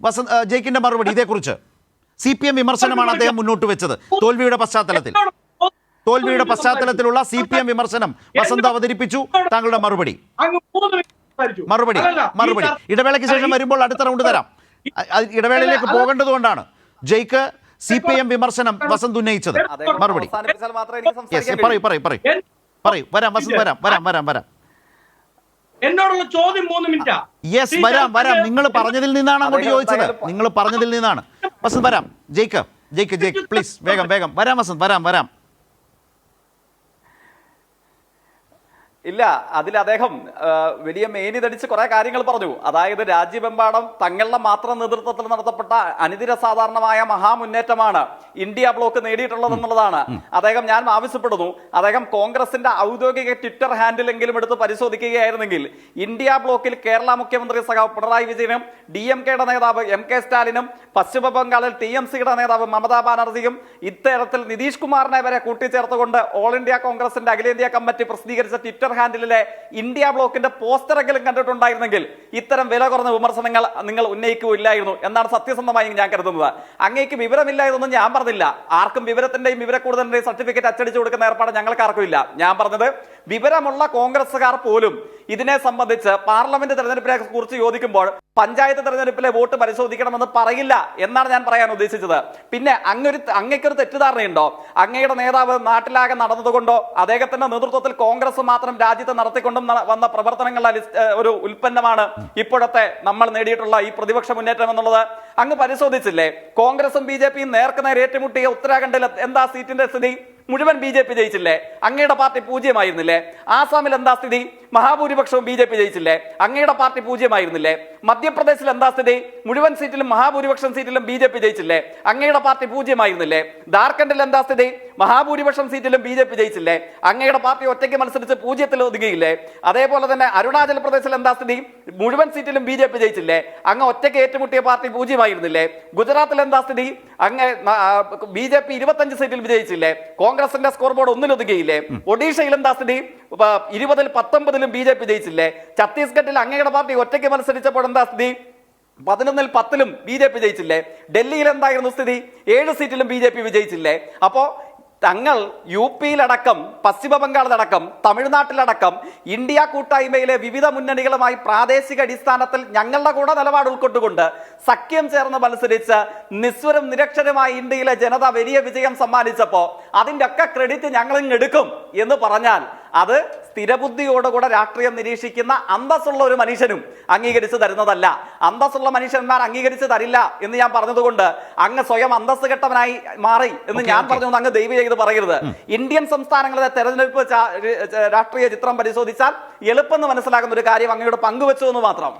വസന്ത് ജയ്ക്കിന്റെ മറുപടി ഇതേക്കുറിച്ച്. C P M വിമർശനമാണ് അദ്ദേഹം മുന്നോട്ട് വെച്ചത്. തോൽവിയുടെ പശ്ചാത്തലത്തിൽ. തോൽവിയുടെ പശ്ചാത്തലത്തിലുള്ള സി പി എം വിമർശനം വസന്ത് അവതരിപ്പിച്ചു. താങ്കളുടെ മറുപടി. മറുപടി മറുപടി. ഇടവേളയ്ക്ക് ശേഷം വരുമ്പോൾ അടുത്ത റൗണ്ട് തരാം. ഇടവേളയിലേക്ക് പോകേണ്ടത് കൊണ്ടാണ് പോകേണ്ടതുകൊണ്ടാണ് ജയ്ക്ക് സി പി എം വിമർശനം വസന്ത് ഉന്നയിച്ചത്. മറുപടി. പറയൂ. പറയൂ പറയൂ. പറയൂ വരാം വസന്ത് വരാം വരാം വരാം വരാം. എന്നോടുള്ള ചോദ്യം മൂന്ന് മിനിറ്റാ. യെസ് വരാം വരാം. നിങ്ങൾ പറഞ്ഞതിൽ നിന്നാണ് അങ്ങോട്ട് ചോദിച്ചത്. നിങ്ങൾ പറഞ്ഞതിൽ നിന്നാണ്. വസന്ത് വരാം. ജയ്ക്ക് ജയിക്ക് ജയിക്ക്. പ്ലീസ് വേഗം വേഗം. വരാം വസന്ത് വരാം വരാം. ഇല്ല അതിൽ അദ്ദേഹം വലിയ മേനി തടിച്ച് കുറെ കാര്യങ്ങൾ പറഞ്ഞു. അതായത് രാജ്യമെമ്പാടും തങ്ങളുടെ മാത്രം നേതൃത്വത്തിൽ നടത്തപ്പെട്ട അനിതിര സാധാരണമായ മഹാമുന്നേറ്റമാണ്. ഇന്ത്യ ബ്ലോക്ക് നേടിയിട്ടുള്ളതെന്നുള്ളതാണ് അദ്ദേഹം ഞാൻ ആവശ്യപ്പെടുന്നു. അദ്ദേഹം കോൺഗ്രസിന്റെ ഔദ്യോഗിക ട്വിറ്റർ ഹാൻഡിലെങ്കിലും എടുത്ത് പരിശോധിക്കുകയായിരുന്നെങ്കിൽ ഇന്ത്യ ബ്ലോക്കിൽ കേരള മുഖ്യമന്ത്രി സഖാവ് പിണറായി വിജയനും ഡി എം കെയുടെ നേതാവ് എം കെ സ്റ്റാലിനും പശ്ചിമ ബംഗാളിൽ ടി എം സിയുടെ നേതാവ് മമതാ ബാനർജിയും ഇത്തരത്തിൽ നിതീഷ് കുമാറിനെ വരെ കൂട്ടിച്ചേർത്തുകൊണ്ട് ഓൾ ഇന്ത്യ കോൺഗ്രസിന്റെ അഖിലേന്ത്യാ കമ്മിറ്റി പ്രസിദ്ധീകരിച്ച ട്വിറ്റർ ഹാൻഡിലെ ഇന്ത്യ ബ്ലോക്കിന്റെ പോസ്റ്ററെങ്കിലും കണ്ടിട്ടുണ്ടായിരുന്നെങ്കിൽ ഇത്തരം വില കുറഞ്ഞ വിമർശനങ്ങൾ നിങ്ങൾ ഉന്നയിക്കുകയില്ലായിരുന്നു എന്നാണ് സത്യസന്ധമായി ഞാൻ കരുതുന്നത്. അങ്ങേക്ക് വിവരമില്ല എന്നൊന്നും ഞാൻ പറഞ്ഞില്ല. ആർക്കും വിവരത്തിന്റെയും വിവരക്കൂടുതലിന്റെയും സർട്ടിഫിക്കറ്റ് അച്ചടിച്ചു കൊടുക്കുന്ന ഏർപ്പാട് ഞങ്ങൾക്ക് ആർക്കും ഇല്ല. ഞാൻ പറഞ്ഞത് വിവരമുള്ള കോൺഗ്രസ്സുകാർ പോലും ഇതിനെ സംബന്ധിച്ച് പാർലമെന്റ് തെരഞ്ഞെടുപ്പിനെ കുറിച്ച് ചോദിക്കുമ്പോൾ പഞ്ചായത്ത് തെരഞ്ഞെടുപ്പിലെ വോട്ട് പരിശോധിക്കണമെന്ന് പറയില്ല എന്നാണ് ഞാൻ പറയാൻ ഉദ്ദേശിച്ചത്. പിന്നെ അങ്ങൊരു അങ്ങയ്ക്കൊരു തെറ്റിദ്ധാരണയുണ്ടോ? അങ്ങയുടെ നേതാവ് നാട്ടിലാകെ നടന്നതുകൊണ്ടോ? അദ്ദേഹത്തിന്റെ നേതൃത്വത്തിൽ കോൺഗ്രസ് മാത്രം രാജ്യത്ത് നടത്തിക്കൊണ്ടും വന്ന പ്രവർത്തനങ്ങളുടെ ഒരു ഉൽപ്പന്നമാണ് ഇപ്പോഴത്തെ നമ്മൾ നേടിയിട്ടുള്ള ഈ പ്രതിപക്ഷ മുന്നേറ്റം എന്നുള്ളത്. അങ്ങ് പരിശോധിച്ചില്ലേ? കോൺഗ്രസും ബി ജെ പിയും നേർക്കുനേർ ഏറ്റുമുട്ടിയ ഉത്തരാഖണ്ഡിൽ എന്താ സീറ്റിന്റെ സ്ഥിതി? മുഴുവൻ ബി ജെ പി ജയിച്ചില്ലേ? അങ്ങയുടെ പാർട്ടി പൂജ്യമായിരുന്നില്ലേ? ആസാമിൽ എന്താ സ്ഥിതി? മഹാഭൂരിപക്ഷവും ബി ജെ പി ജയിച്ചില്ലേ? അങ്ങയുടെ പാർട്ടി പൂജ്യമായിരുന്നില്ലേ? മധ്യപ്രദേശിൽ എന്താ സ്ഥിതി? മുഴുവൻ സീറ്റിലും മഹാഭൂരിപക്ഷം സീറ്റിലും ബി ജെ പി ജയിച്ചില്ലേ? അങ്ങയുടെ പാർട്ടി പൂജ്യമായിരുന്നില്ലേ? ജാർഖണ്ഡിൽ എന്താ സ്ഥിതി? മഹാഭൂരിപക്ഷം സീറ്റിലും ബി ജെ പി ജയിച്ചില്ലേ? അങ്ങയുടെ പാർട്ടി ഒറ്റയ്ക്ക് മത്സരിച്ച് പൂജ്യത്തിൽ ഒതുങ്ങിയില്ലേ അതേപോലെ തന്നെ അരുണാചൽ പ്രദേശിൽ എന്താ സ്ഥിതി? മുഴുവൻ സീറ്റിലും ബി ജെ പി ജയിച്ചില്ലേ? അങ്ങ് ഒറ്റയ്ക്ക് ഏറ്റുമുട്ടിയ പാർട്ടി പൂജ്യമായിരുന്നില്ലേ? ഗുജറാത്തിൽ എന്താ സ്ഥിതി? അങ്ങ് ബി ജെ പി ഇരുപത്തഞ്ച് സീറ്റിൽ വിജയിച്ചില്ലേ? കോൺഗ്രസിന്റെ സ്കോർ ബോർഡ് ഒന്നിലൊതുങ്ങിയില്ലേ ഒഡീഷയിൽ എന്താ സ്ഥിതി? ഇരുപതിൽ പത്തൊമ്പതിലും ബി ജെ പി ജയിച്ചില്ലേ? ഛത്തീസ്ഗഡിൽ അങ്ങയുടെ പാർട്ടി ഒറ്റയ്ക്ക് മത്സരിച്ചപ്പോൾ എന്താ സ്ഥിതി? പതിനൊന്നിൽ പത്തിലും ബി ജെ പി ജയിച്ചില്ലേ? ഡൽഹിയിൽ എന്തായിരുന്നു സ്ഥിതി? ഏഴ് സീറ്റിലും ബി ജെ പി വിജയിച്ചില്ലേ? അപ്പോൾ തങ്ങൾ യു പിയിലടക്കം പശ്ചിമ ബംഗാളിലടക്കം തമിഴ്നാട്ടിലടക്കം ഇന്ത്യ കൂട്ടായ്മയിലെ വിവിധ മുന്നണികളുമായി പ്രാദേശിക അടിസ്ഥാനത്തിൽ ഞങ്ങളുടെ കൂടെ നിലപാട് ഉൾക്കൊണ്ടുകൊണ്ട് സഖ്യം ചേർന്ന് മത്സരിച്ച് നിസ്വരം നിരക്ഷരമായി ഇന്ത്യയിലെ ജനത വലിയ വിജയം സമ്മാനിച്ചപ്പോൾ അതിന്റെ ഒക്കെ ക്രെഡിറ്റ് ഞങ്ങളിങ്ങെടുക്കും എന്ന് പറഞ്ഞാൽ അത് സ്ഥിരബുദ്ധിയോടുകൂടെ രാഷ്ട്രീയം നിരീക്ഷിക്കുന്ന അന്തസ്സുള്ള ഒരു മനുഷ്യനും അംഗീകരിച്ചു തരുന്നതല്ല. അന്തസ്സുള്ള മനുഷ്യന്മാർ അംഗീകരിച്ചു തരില്ല എന്ന് ഞാൻ പറഞ്ഞതുകൊണ്ട് അങ്ങ് സ്വയം അന്തസ് കെട്ടവനായി മാറി എന്ന് ഞാൻ പറഞ്ഞുകൊണ്ട് പറഞ്ഞു അങ്ങ് ദൈവം ചെയ്ത് പറയരുത്. ഇന്ത്യൻ സംസ്ഥാനങ്ങളിലെ തെരഞ്ഞെടുപ്പ് രാഷ്ട്രീയ ചിത്രം പരിശോധിച്ചാൽ എളുപ്പം മനസ്സിലാകുന്ന ഒരു കാര്യം അങ്ങയോട് പങ്കുവെച്ചു എന്ന് മാത്രം.